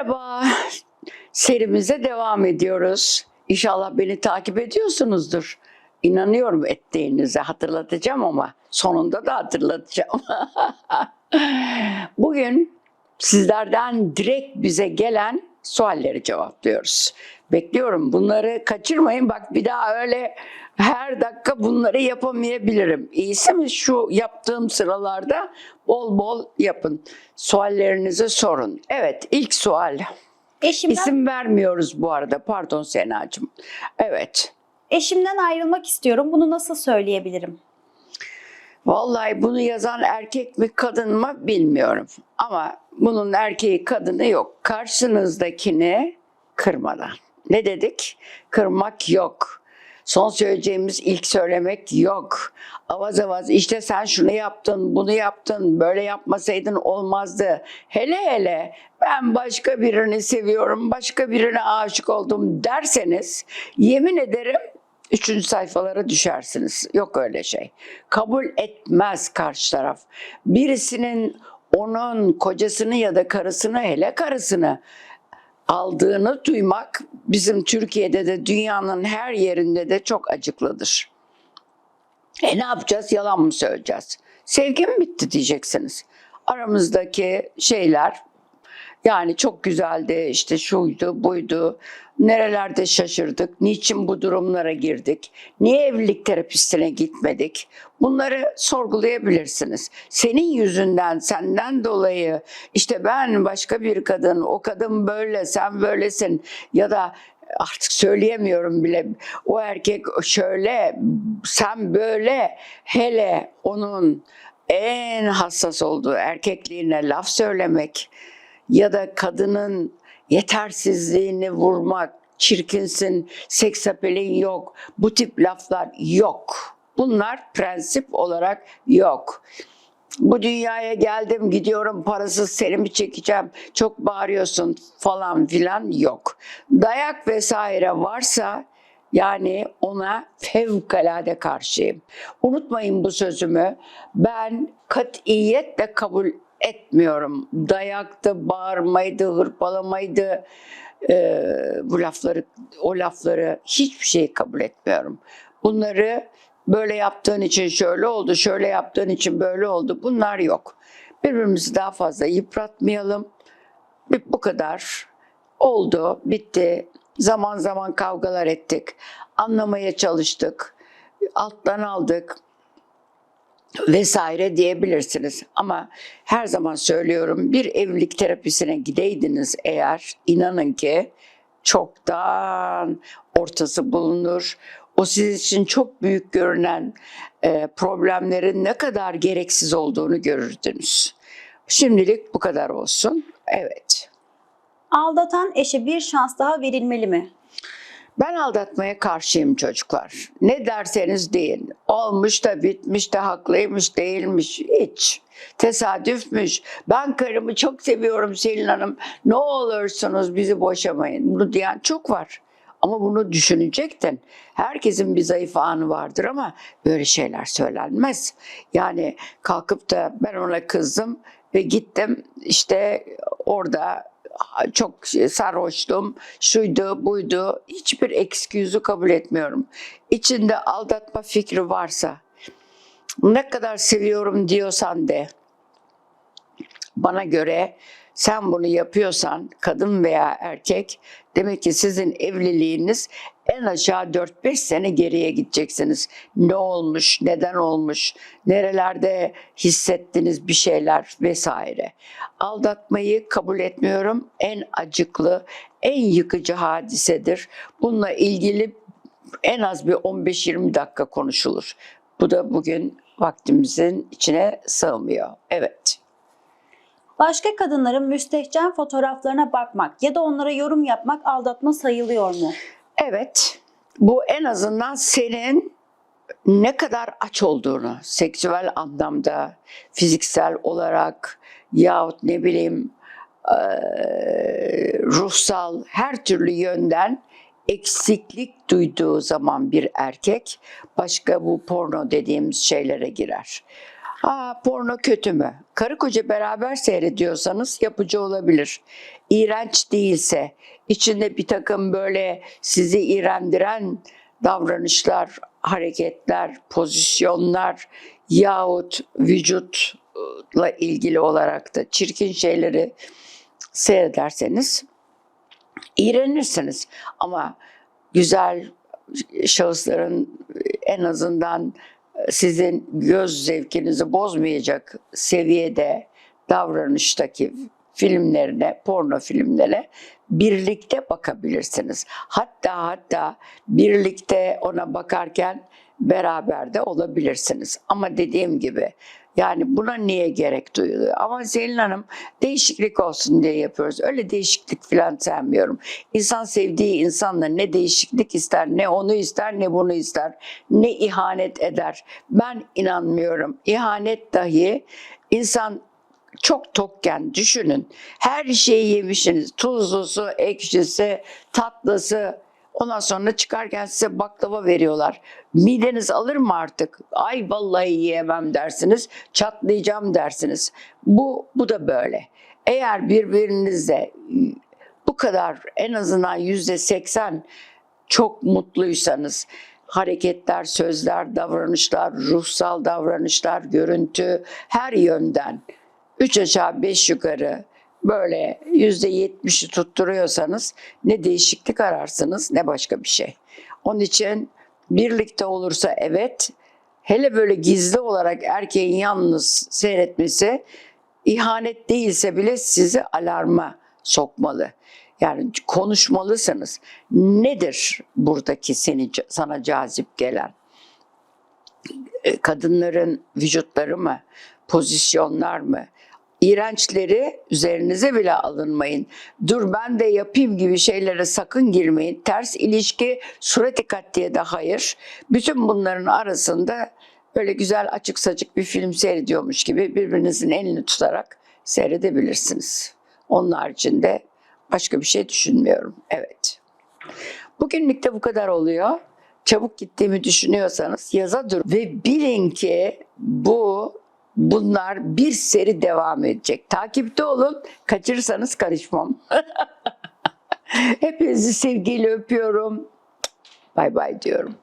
Merhaba. Serimize devam ediyoruz. İnşallah beni takip ediyorsunuzdur. İnanıyorum ettiğinize hatırlatacağım ama sonunda da hatırlatacağım. Bugün sizlerden direkt bize gelen sualleri cevaplıyoruz. Bekliyorum bunları kaçırmayın. Bak bir daha öyle her dakika bunları yapamayabilirim. İyisi mi şu yaptığım sıralarda bol bol yapın. Suallerinizi sorun. Evet ilk sual. Eşimden, İsim vermiyoruz bu arada. Pardon Senacığım. Evet. eşimden ayrılmak istiyorum. Bunu nasıl söyleyebilirim? Vallahi bunu yazan erkek mi kadın mı bilmiyorum. Ama bunun erkeği kadını yok. Karşınızdakini kırmadan. Ne dedik? Kırmak yok. Son söyleyeceğimiz ilk söylemek yok. Avaz avaz işte sen şunu yaptın, bunu yaptın, böyle yapmasaydın olmazdı. Hele hele ben başka birini seviyorum, başka birine aşık oldum derseniz yemin ederim Üçüncü sayfalara düşersiniz. Yok öyle şey. Kabul etmez karşı taraf. Birisinin onun kocasını ya da karısını hele karısını aldığını duymak bizim Türkiye'de de dünyanın her yerinde de çok acıklıdır. E ne yapacağız? Yalan mı söyleyeceğiz? Sevgi mi bitti diyeceksiniz. Aramızdaki şeyler yani çok güzeldi işte şuydu buydu. Nerelerde şaşırdık? Niçin bu durumlara girdik? Niye evlilik terapistine gitmedik? Bunları sorgulayabilirsiniz. Senin yüzünden, senden dolayı işte ben başka bir kadın, o kadın böyle, sen böylesin ya da artık söyleyemiyorum bile. O erkek şöyle, sen böyle. Hele onun en hassas olduğu erkekliğine laf söylemek ya da kadının yetersizliğini vurmak, çirkinsin, seks apelin yok, bu tip laflar yok. Bunlar prensip olarak yok. Bu dünyaya geldim gidiyorum parasız seni mi çekeceğim çok bağırıyorsun falan filan yok. Dayak vesaire varsa yani ona fevkalade karşıyım. Unutmayın bu sözümü. Ben katiyetle kabul etmiyorum. Dayaktı, bağırmaydı, hırpalamaydı. Ee, bu lafları, o lafları hiçbir şey kabul etmiyorum. Bunları böyle yaptığın için şöyle oldu, şöyle yaptığın için böyle oldu. Bunlar yok. Birbirimizi daha fazla yıpratmayalım. Bu kadar. Oldu, bitti. Zaman zaman kavgalar ettik. Anlamaya çalıştık. Alttan aldık vesaire diyebilirsiniz. Ama her zaman söylüyorum bir evlilik terapisine gideydiniz eğer inanın ki çoktan ortası bulunur. O sizin için çok büyük görünen e, problemlerin ne kadar gereksiz olduğunu görürdünüz. Şimdilik bu kadar olsun. Evet. Aldatan eşe bir şans daha verilmeli mi? Ben aldatmaya karşıyım çocuklar. Ne derseniz deyin. Olmuş da bitmiş de haklıymış değilmiş. Hiç. Tesadüfmüş. Ben karımı çok seviyorum Selin Hanım. Ne olursunuz bizi boşamayın. Bunu diyen çok var. Ama bunu düşünecektin. Herkesin bir zayıf anı vardır ama böyle şeyler söylenmez. Yani kalkıp da ben ona kızdım ve gittim işte orada çok sarhoştum, şuydu buydu. Hiçbir excuse kabul etmiyorum. İçinde aldatma fikri varsa ne kadar seviyorum diyorsan de bana göre sen bunu yapıyorsan kadın veya erkek demek ki sizin evliliğiniz en aşağı 4-5 sene geriye gideceksiniz. Ne olmuş, neden olmuş, nerelerde hissettiniz bir şeyler vesaire. Aldatmayı kabul etmiyorum. En acıklı, en yıkıcı hadisedir. Bununla ilgili en az bir 15-20 dakika konuşulur. Bu da bugün vaktimizin içine sığmıyor. Evet. Başka kadınların müstehcen fotoğraflarına bakmak ya da onlara yorum yapmak aldatma sayılıyor mu? Evet, bu en azından senin ne kadar aç olduğunu, seksüel anlamda, fiziksel olarak yahut ne bileyim ruhsal her türlü yönden eksiklik duyduğu zaman bir erkek başka bu porno dediğimiz şeylere girer. Aa porno kötü mü? Karı koca beraber seyrediyorsanız yapıcı olabilir. İğrenç değilse, içinde bir takım böyle sizi iğrendiren davranışlar, hareketler, pozisyonlar yahut vücutla ilgili olarak da çirkin şeyleri seyrederseniz iğrenirsiniz. Ama güzel şahısların en azından sizin göz zevkinizi bozmayacak seviyede davranıştaki filmlerine, porno filmlere birlikte bakabilirsiniz. Hatta hatta birlikte ona bakarken beraber de olabilirsiniz. Ama dediğim gibi yani buna niye gerek duyuluyor? Ama Selin Hanım değişiklik olsun diye yapıyoruz. Öyle değişiklik falan sevmiyorum. İnsan sevdiği insanla ne değişiklik ister, ne onu ister, ne bunu ister, ne ihanet eder. Ben inanmıyorum. İhanet dahi insan çok tokken düşünün. Her şeyi yemişsiniz. Tuzlusu, ekşisi, tatlısı. Ondan sonra çıkarken size baklava veriyorlar. Mideniz alır mı artık? Ay vallahi yiyemem dersiniz. Çatlayacağım dersiniz. Bu, bu da böyle. Eğer birbirinizle bu kadar en azından yüzde seksen çok mutluysanız hareketler, sözler, davranışlar, ruhsal davranışlar, görüntü her yönden üç aşağı beş yukarı böyle yüzde yetmişi tutturuyorsanız ne değişiklik ararsınız ne başka bir şey. Onun için birlikte olursa evet hele böyle gizli olarak erkeğin yalnız seyretmesi ihanet değilse bile sizi alarma sokmalı. Yani konuşmalısınız. Nedir buradaki seni sana cazip gelen? E, Kadınların vücutları mı? Pozisyonlar mı? İğrençleri üzerinize bile alınmayın. Dur ben de yapayım gibi şeylere sakın girmeyin. Ters ilişki, sureti diye de hayır. Bütün bunların arasında böyle güzel açık saçık bir film seyrediyormuş gibi birbirinizin elini tutarak seyredebilirsiniz. Onun haricinde başka bir şey düşünmüyorum. Evet. Bugünlük de bu kadar oluyor. Çabuk gittiğimi düşünüyorsanız yaza dur ve bilin ki bu bunlar bir seri devam edecek. Takipte olun. Kaçırırsanız karışmam. Hepinizi sevgiyle öpüyorum. Bay bay diyorum.